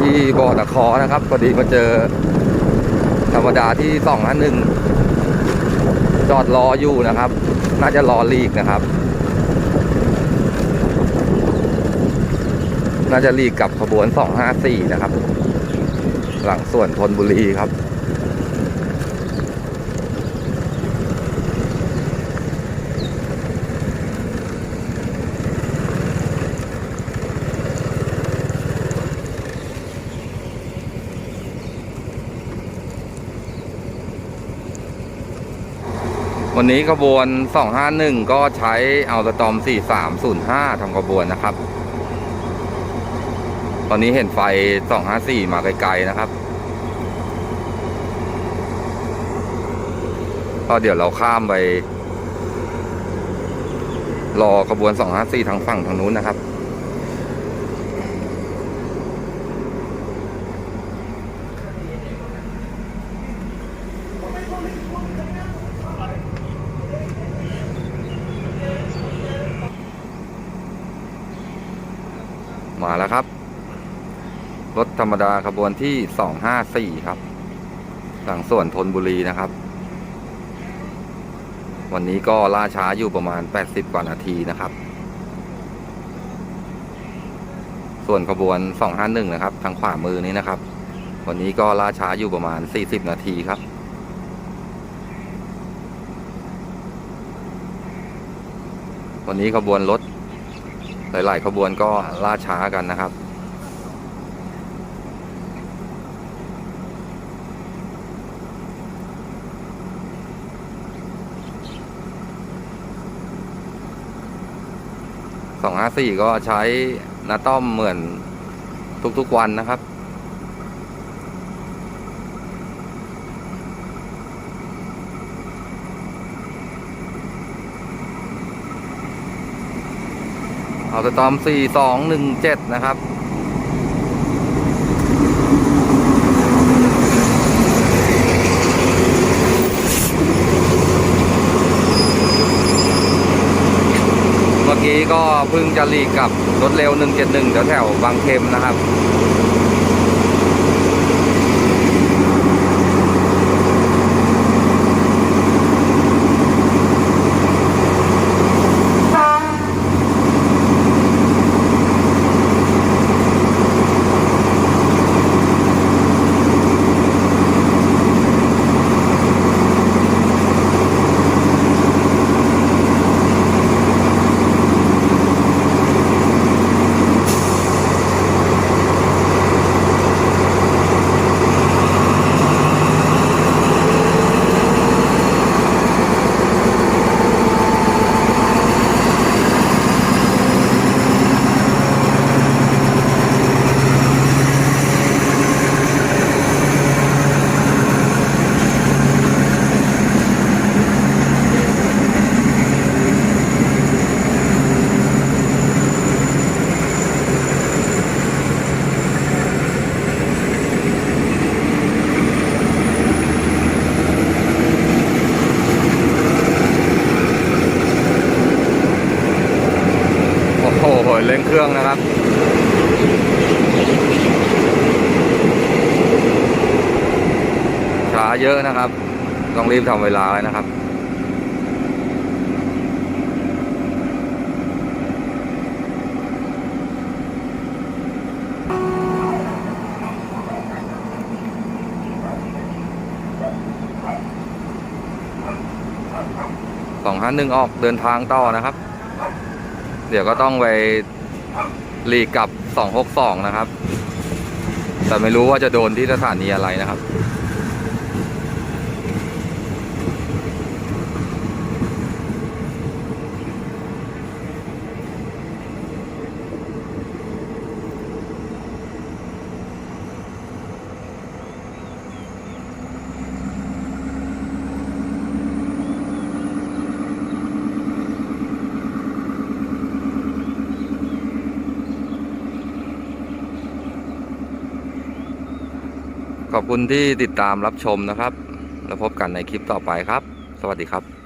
ที่บ่อตะคอนะครับพอดีมาเจอ ธรรมดาที่สองห้าหนึ่งจอดรออยู่นะครับ น่าจะรอลีกนะครับ น่าจะลีกกับขบวนสองห้าสี่นะครับ หลังส่วนธนบุรีครับ วันนี้ขบวน 251 ก็ใช้เอาสตอม 4305ทำขบวนนะครับ ตอนนี้เห็นไฟ 254 มาไกลๆนะครับ ก็เดี๋ยวเราข้ามไป รอขบวน 254 ทางฝั่งทางนู้นนะครับ มาแล้วครับ รถธรรมดาขบวนที่สองห้าสี่ครับหลังส่วนธนบุรีนะครับ วันนี้ก็ล่าช้าอยู่ประมาณ80กว่านาทีนะครับ ส่วนขบวน251นะครับ ทางขวามือนี้นะครับ วันนี้ก็ล่าช้าอยู่ประมาณ40นาทีครับวันนี้ขบวนรถ หลาย ๆ ขบวนก็ล่าช้ากันนะครับสองห้าสี่ก็ใช้นาต้อมเหมือนทุกๆวันนะครับ เอาสตอมสี่สองหนึ่งเจ็ดนะครับเมื่อกี้ก็เพิ่งจะลีกกับรถเร็ว 171 แถวแถวบางเข็มนะครับ โอ้โหเร่งเครื่องนะครับ ช้าเยอะนะครับ ต้องรีบทำเวลาไว้นะครับสองห้าหนึ่งออกเดินทางต่อนะครับ เดี๋ยวก็ต้องไปลีกกับ 262 นะครับ แต่ไม่รู้ว่าจะโดนที่สถานีอะไรนะครับ ขอบคุณที่ติดตามรับชมนะครับ แล้วพบกันในคลิปต่อไปครับ สวัสดีครับ